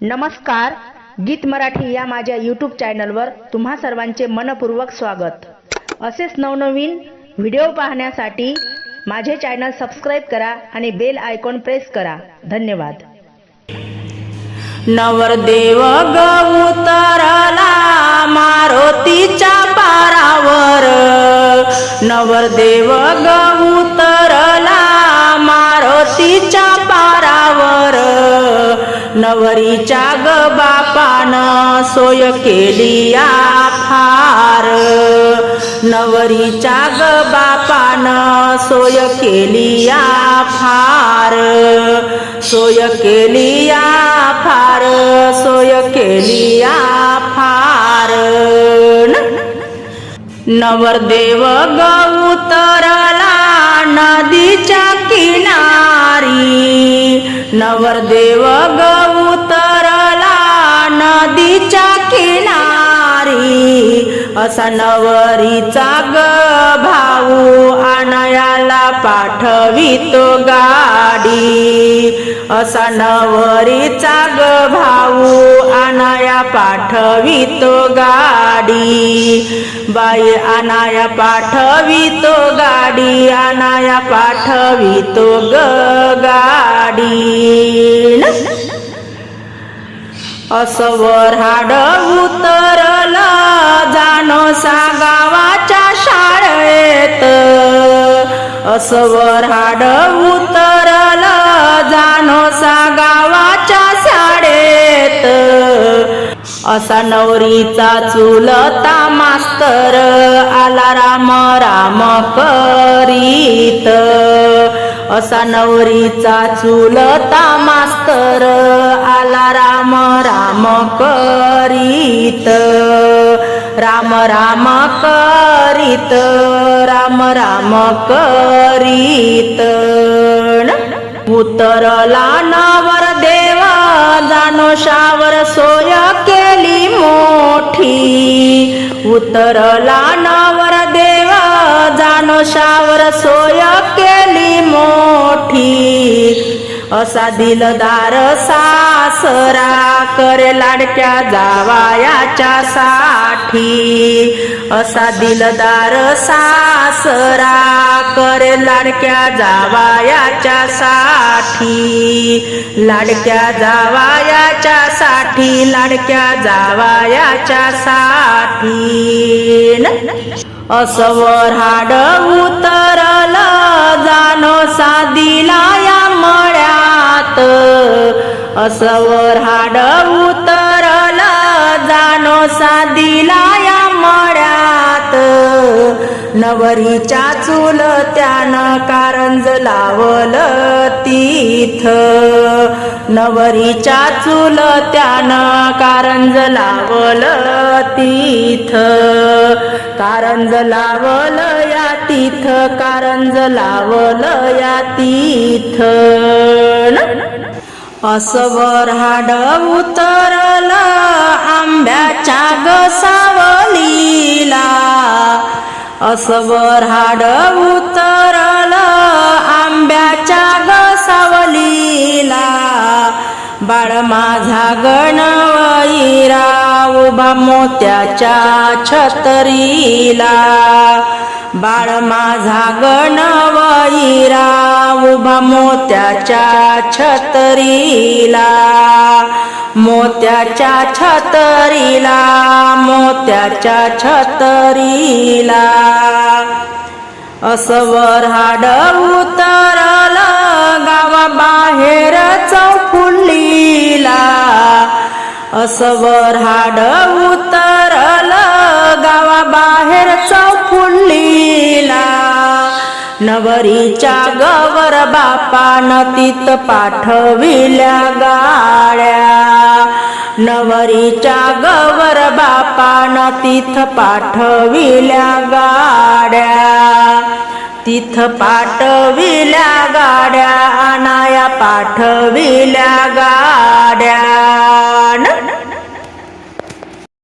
नमस्कार गीत मराठी या माझ्या यूट्यूब चॅनलवर तुम्हा सर्वांचे मनपूर्वक स्वागत. असेच नवनवीन व्हिडिओ पाहण्यासाठी माझे चॅनल सबस्क्राईब करा आणि बेल आयकॉन प्रेस करा. धन्यवाद. नवरदेव उतरला मारुतीच्या पारावर. नवरदेव गवुतरला नवरीच्या ग बापान सोय केली आफार नवरीच्या ग बापान सोय केली आफार फार सोय केली आफार फार सोय केली आफार फार नवरदेव गौतरला असा नवरीचा ग भाऊ आणायाला पाठवितो गाडी. असा नवरीचा ग भाऊ आणाया पाठवितो गाडी. बाई आणाया पाठवितो गाडी आणाया पाठवितो ग गाडी. असवर हाड उतरला जानसा गावाच्या शाळेत. असवर हाड उतरला जाणो सा असा नवरीचा चुलता मास्तर आला राम राम करीत. असा नवरीचा चुलता मास्तर आला राम राम करीत. राम राम करीत राम राम करीत. उतरला नवर देवा जानो शावर सो उतरला नवर देव जानोशावर सोय केली मोठी. असा दिलदार सासरा करे लाडक्या जावायाच्या साठी. असा दिलदार सासरा करे लाडक्या जावायाच्या साठी. लाडक्या जावायाच्या साठी लाडक्या जावायाच्या साठी. असवर हाड उतरल जानो साधीला या मळ्यात. असवर हाड उतरल जानो साधीला या मळ्यात. नवरीच्या चुलत्यानं कारंज लावलं तीथ नवरीच्या चुलत्यानं कारंज लावलं तीथ. कारंज लावलं या तीथ कारंज लावलं या तीथ. असवर हाड उतरलं आंब्याच्या गसावलीला. असवर हाड उतरलं आंब्याच्या सावलीला बाळ माझा गणवैरा उभा मोत्याच्या छतरीला. बाळ माझा गणवैरा उभा मोत्याच्या छतरीला. मोत्याच्या छतरीला मोत्याच्या छतरीला. असवर हाड उतरला गावा बाहेर चौफुल्लीला असवर हाड उतरलं गावा बाहेर चौफुल्लीला नवरीच्या गवर बापान तीत पाठविल्या गाड्या. नवरीच्या गवर बापान तिथ पाठविल्या गाड्या. तिथ पाठविल्या गाड्या. नाया पाठविल्या गाड्या.